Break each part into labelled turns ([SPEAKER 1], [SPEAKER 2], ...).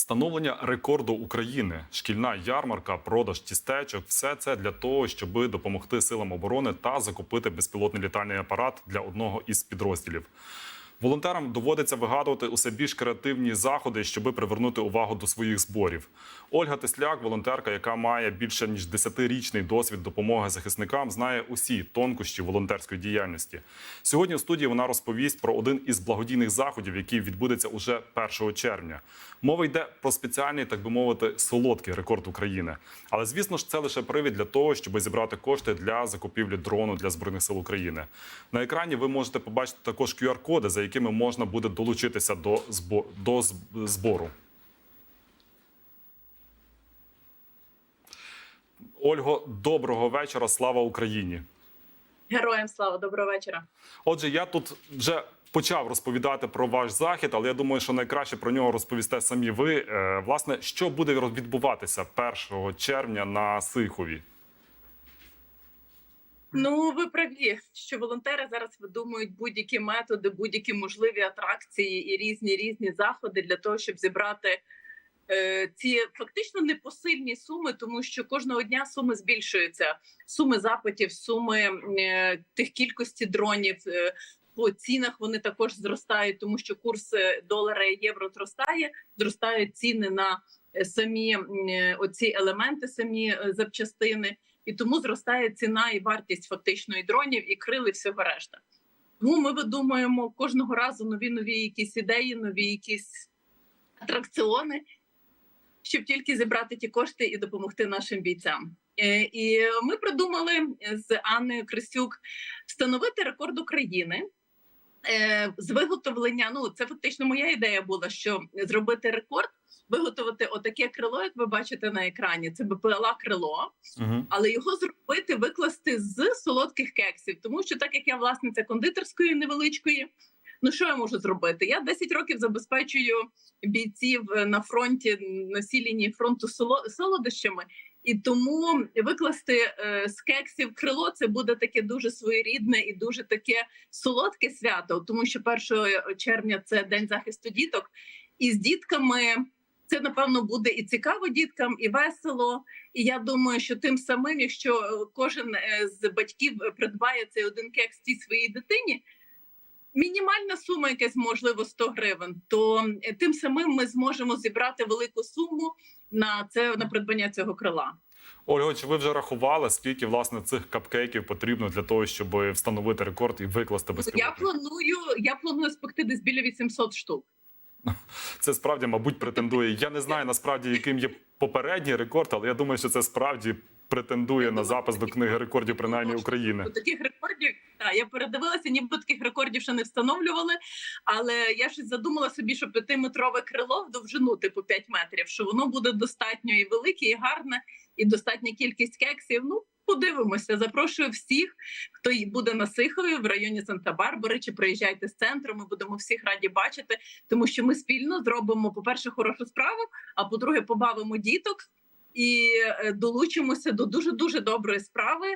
[SPEAKER 1] Встановлення рекорду України, шкільна ярмарка, продаж тістечок все це для того, щоб допомогти силам оборони та закупити безпілотний літальний апарат для одного із підрозділів. Волонтерам доводиться вигадувати усе більш креативні заходи, щоб привернути увагу до своїх зборів. Ольга Тесляк, волонтерка, яка має більше ніж 10-річний досвід допомоги захисникам, знає усі тонкощі волонтерської діяльності. Сьогодні в студії вона розповість про один із благодійних заходів, який відбудеться уже 1 червня. Мова йде про спеціальний, так би мовити, солодкий рекорд України. Але звісно ж, це лише привід для того, щоб зібрати кошти для закупівлі дрону для збройних сил України. На екрані ви можете побачити також QR-коди, за якими можна буде долучитися до збо- до збору. Ольго, доброго вечора. Слава Україні!
[SPEAKER 2] Героям слава, доброго вечора.
[SPEAKER 1] Отже, я тут вже почав розповідати про ваш захід, але я думаю, що найкраще про нього розповісте самі ви. Е, Власне, що буде відбуватися 1 червня на Сихові?
[SPEAKER 2] Ну ви праві, що волонтери зараз видумують будь-які методи, будь-які можливі атракції і різні різні заходи для того, щоб зібрати е, ці фактично непосильні суми, тому що кожного дня суми збільшуються. Суми запитів, суми е, тих кількості дронів. Е, по цінах вони також зростають, тому що курс е, долара і євро зростає, зростають ціни на е, самі е, оці елементи, самі запчастини. І тому зростає ціна і вартість фактичної дронів, і крили всього решта. Тому ми видумуємо кожного разу нові нові якісь ідеї, нові якісь атракціони, щоб тільки зібрати ті кошти і допомогти нашим бійцям. Е, І ми придумали з Анною Крисюк встановити рекорд України. Е, З виготовлення, ну це фактично моя ідея була, що зробити рекорд, виготовити отаке крило, як ви бачите на екрані. Це БПЛА крило,
[SPEAKER 1] Угу.
[SPEAKER 2] але його зробити, викласти з солодких кексів, тому що так як я власниця кондитерської невеличкої. Ну що я можу зробити? Я 10 років забезпечую бійців на фронті на всій лінії фронту соло- солодощами, і тому викласти е, з кексів крило це буде таке дуже своєрідне і дуже таке солодке свято, тому що 1 червня це день захисту діток, і з дітками це напевно буде і цікаво діткам, і весело. І я думаю, що тим самим, якщо е, кожен е, з батьків е, придбає цей один кекс цій своїй дитині. Мінімальна сума, якась можливо 100 гривень, то е, тим самим ми зможемо зібрати велику суму на це на придбання цього крила.
[SPEAKER 1] Ольга, чи ви вже рахували, скільки власне цих капкейків потрібно для того, щоб встановити рекорд і викласти
[SPEAKER 2] Я планую, я планую спекти десь біля 800 штук.
[SPEAKER 1] Це справді, мабуть, претендує. Я не знаю насправді, яким є попередній рекорд, але я думаю, що це справді претендує на запис до книги рекордів, принаймні України.
[SPEAKER 2] Таких рекордів та я передивилася, ніби таких рекордів ще не встановлювали. Але я щось задумала собі, що п'ятиметрове крило в довжину, типу 5 метрів, що воно буде достатньо і велике, і гарне, і достатня кількість кексів. Ну. Подивимося, запрошую всіх, хто буде на Сихові в районі Санта-Барбари, чи приїжджайте з центру. Ми будемо всіх раді бачити, тому що ми спільно зробимо, по-перше, хорошу справу, а по-друге, побавимо діток і е, долучимося до дуже дуже доброї справи.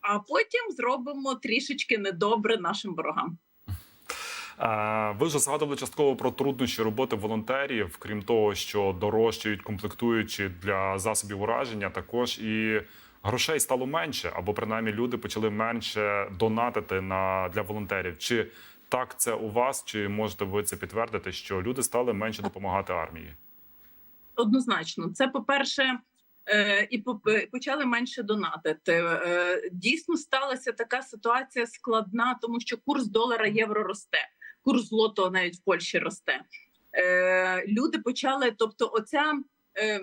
[SPEAKER 2] А потім зробимо трішечки недобре нашим ворогам.
[SPEAKER 1] Ви вже згадували частково про труднощі роботи волонтерів, крім того, що дорожчають комплектуючі для засобів ураження, також і грошей стало менше, або принаймні люди почали менше донатити на для волонтерів. Чи так це у вас? Чи можете ви це підтвердити, що люди стали менше допомагати армії?
[SPEAKER 2] Однозначно, це по-перше, е, і почали менше донатити. Е, Дійсно сталася така ситуація складна, тому що курс долара євро росте, курс злотого навіть в Польщі росте. Е, Люди почали, тобто, оця. е,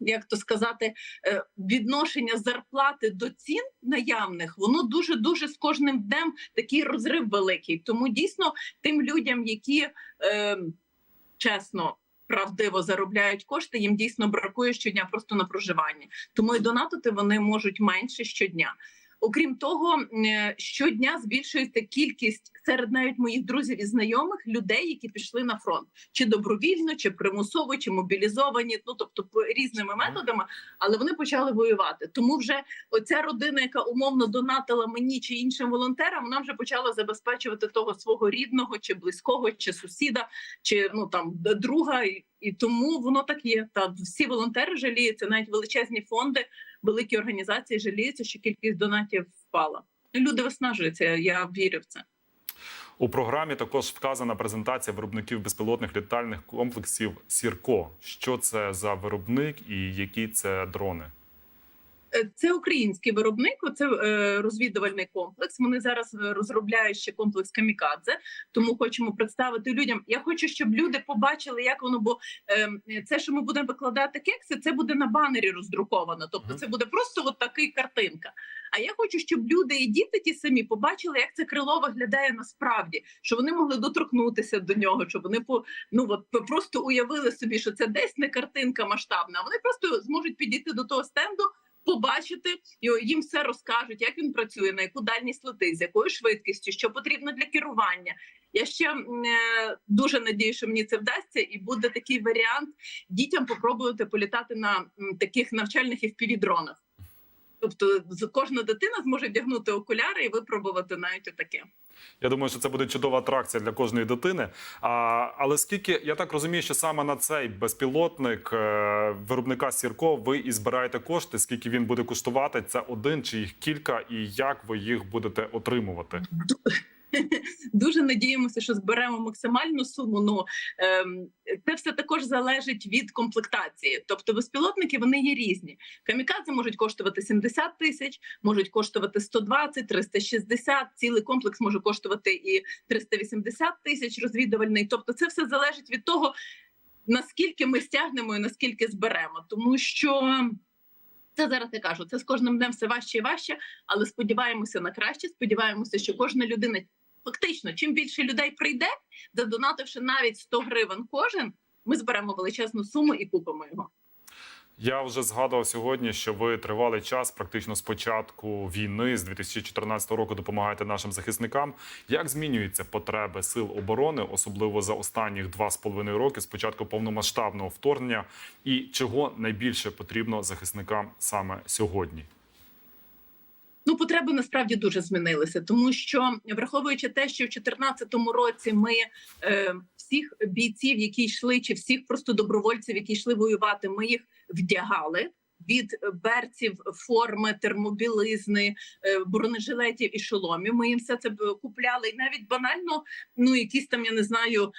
[SPEAKER 2] Як то сказати, е, відношення зарплати до цін наявних, воно дуже дуже з кожним днем такий розрив великий. Тому дійсно тим людям, які е, чесно правдиво заробляють кошти, їм дійсно бракує щодня просто на проживання. Тому і донатити вони можуть менше щодня. Окрім того, е, щодня збільшується кількість серед навіть моїх друзів і знайомих людей, які пішли на фронт, чи добровільно, чи примусово, чи мобілізовані, ну тобто по- різними методами, але вони почали воювати. Тому вже оця родина, яка умовно донатила мені чи іншим волонтерам, вона вже почала забезпечувати того свого рідного, чи близького, чи сусіда, чи ну там друга. І тому воно так є. Та всі волонтери жаліються, навіть величезні фонди, великі організації жаліються, що кількість донатів впала. Люди виснажуються. Я вірю в це.
[SPEAKER 1] У програмі також вказана презентація виробників безпілотних літальних комплексів Сірко. Що це за виробник і які це дрони?
[SPEAKER 2] Е, Це український виробник, це е, розвідувальний комплекс. Вони зараз е, розробляють ще комплекс Камікадзе, тому хочемо представити людям. Я хочу, щоб люди побачили, як воно, бо е, це, що ми будемо викладати кекси, це буде на банері роздруковано. Тобто, це буде просто от такий картинка. А я хочу, щоб люди і діти ті самі побачили, як це крило виглядає насправді, що вони могли доторкнутися до нього, щоб вони по ну от просто уявили собі, що це десь не картинка масштабна. Вони просто зможуть підійти до того стенду побачити і їм все розкажуть, як він працює, на яку дальність летить, з якою швидкістю, що потрібно для керування. Я ще е, дуже надію, що мені це вдасться, і буде такий варіант дітям попробувати політати на таких навчальних fpv дронах. Тобто, кожна дитина зможе вдягнути окуляри і випробувати навіть таке.
[SPEAKER 1] Я думаю, що це буде чудова атракція для кожної дитини. А, але скільки я так розумію, що саме на цей безпілотник е, виробника Сірко ви і збираєте кошти, скільки він буде коштувати? Це один чи їх кілька, і як ви їх будете отримувати?
[SPEAKER 2] Дуже надіємося, що зберемо максимальну суму. Ну ем, це все також залежить від комплектації. Тобто, безпілотники вони є різні. Камікадзе можуть коштувати 70 тисяч, можуть коштувати 120, 360, Цілий комплекс може коштувати і 380 тисяч розвідувальний. Тобто, це все залежить від того, наскільки ми стягнемо і наскільки зберемо, тому що. Це зараз я кажу, це з кожним днем все важче і важче, але сподіваємося на краще. Сподіваємося, що кожна людина фактично, чим більше людей прийде, задонативши навіть 100 гривень кожен, ми зберемо величезну суму і купимо його.
[SPEAKER 1] Я вже згадував сьогодні, що ви тривалий час, практично з початку війни, з 2014 року, допомагаєте нашим захисникам. Як змінюються потреби сил оборони, особливо за останніх два з половиною роки, з початку повномасштабного вторгнення, і чого найбільше потрібно захисникам саме сьогодні?
[SPEAKER 2] Ну, потреби насправді дуже змінилися, тому що враховуючи те, що в 2014 році ми е, всіх бійців, які йшли, чи всіх просто добровольців, які йшли воювати, ми їх вдягали. Від берців, форми, термобілизни, е, бронежилетів і шоломів. Ми їм все це купляли. І навіть банально, ну якісь там, я не знаю,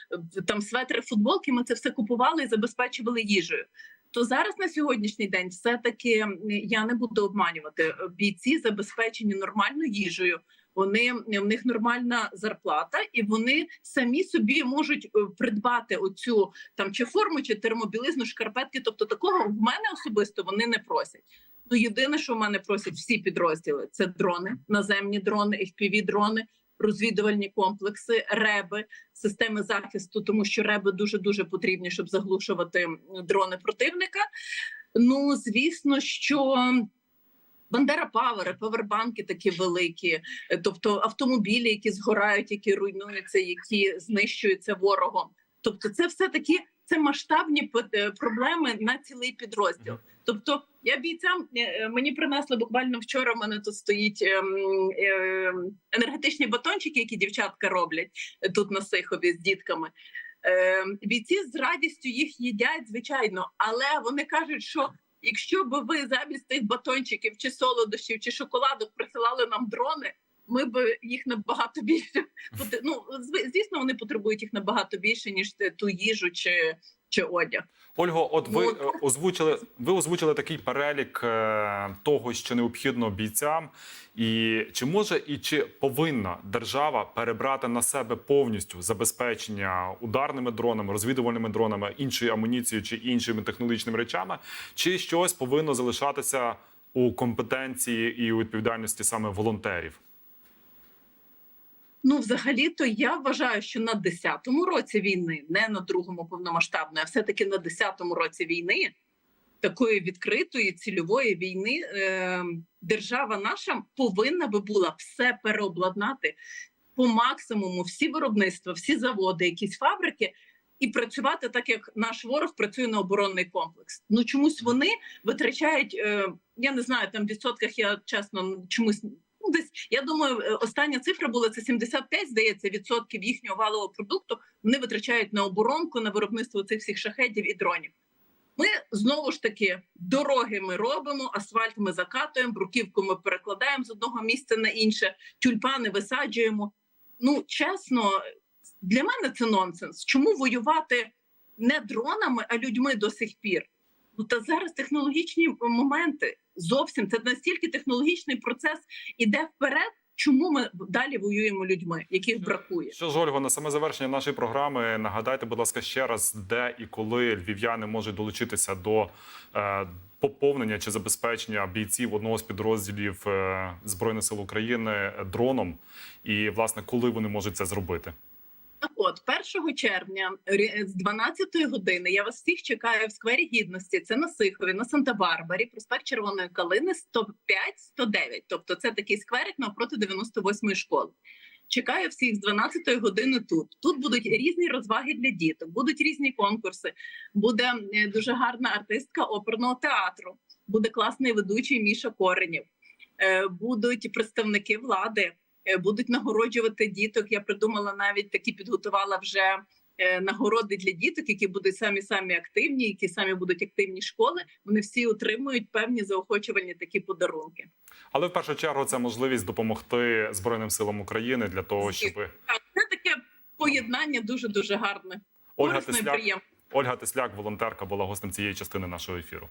[SPEAKER 2] там светри, футболки. Ми це все купували і забезпечували їжею. То зараз на сьогоднішній день все-таки я не буду обманювати. е, Бійці забезпечені нормальною їжею. Вони в них нормальна зарплата, і вони самі собі можуть е, придбати оцю там чи форму, чи термобілизну, шкарпетки. Тобто такого в мене особисто вони не просять. Ну єдине, що в мене просять всі підрозділи, це дрони, наземні дрони, fpv дрони, розвідувальні комплекси, реби, системи захисту, тому що реби дуже дуже потрібні, щоб заглушувати дрони противника. Ну звісно, що. Бандера Павери, павербанки такі великі, тобто автомобілі, які згорають, які руйнуються, які знищуються ворогом. Тобто, це все таки це масштабні е, проблеми на цілий підрозділ. Тобто, я бійцям е, е, мені принесли буквально вчора. У мене тут стоїть ем, енергетичні батончики, які дівчатка роблять тут на Сихові з дітками. Бійці з радістю їх їдять, звичайно, але вони кажуть, що якщо б ви замість тих батончиків чи солодощів, чи шоколадок присилали нам дрони. Ми б їх набагато більше ну, звісно, вони потребують їх набагато більше ніж ту їжу чи, чи одяг.
[SPEAKER 1] Ольго, от ви
[SPEAKER 2] Ну,
[SPEAKER 1] е, озвучили, ви озвучили такий перелік е, того, що необхідно бійцям, і чи може і чи повинна держава перебрати на себе повністю забезпечення ударними дронами, розвідувальними дронами, іншою амуніцією чи іншими технологічними речами, чи щось повинно залишатися у компетенції і у відповідальності саме волонтерів?
[SPEAKER 2] Ну, взагалі-то я вважаю, що на 10-му році війни, не на другому повномасштабної, а все-таки на 10-му році війни, такої відкритої цільової війни, е, держава наша повинна би була все переобладнати по максимуму, всі виробництва, всі заводи, якісь фабрики. І працювати так, як наш ворог працює на оборонний комплекс. Ну чомусь вони витрачають. Е, я не знаю, там в відсотках я чесно чомусь Десь я думаю, е, остання цифра була це 75, здається, відсотків їхнього валового продукту. Вони витрачають на оборонку, на виробництво цих всіх шахедів і дронів. Ми знову ж таки дороги ми робимо, асфальт ми закатуємо, бруківку ми перекладаємо з одного місця на інше, тюльпани висаджуємо. Ну чесно, для мене це нонсенс. Чому воювати не дронами, а людьми до сих пір? Ну та зараз технологічні моменти зовсім це настільки технологічний процес іде вперед. Чому ми далі воюємо людьми, яких бракує?
[SPEAKER 1] Що ж, Ольго, на саме завершення нашої програми нагадайте, будь ласка, ще раз, де і коли львів'яни можуть долучитися до е, поповнення чи забезпечення бійців одного з підрозділів е, збройних сил України дроном, і власне коли вони можуть це зробити.
[SPEAKER 2] От 1 червня з 12 години я вас всіх чекаю в сквері гідності. Це на Сихові, на Санта-Барбарі, проспект Червоної Калини 105-109. Тобто це такий скверик навпроти 98-ї школи. Чекаю всіх з 12 години тут. Тут будуть різні розваги для діток, будуть різні конкурси. Буде е, дуже гарна артистка оперного театру. Буде класний ведучий Міша Коренєв. Е, Будуть представники влади будуть нагороджувати діток. Я придумала навіть такі, підготувала вже е, нагороди для діток, які будуть самі самі активні, які самі будуть активні школи. Вони всі отримують певні заохочувальні такі подарунки.
[SPEAKER 1] Але в першу чергу це можливість допомогти Збройним силам України для того, щоб
[SPEAKER 2] це таке поєднання дуже дуже гарне.
[SPEAKER 1] Ольга Тесляк. Ольга Тесляк, волонтерка, була гостем цієї частини нашого ефіру.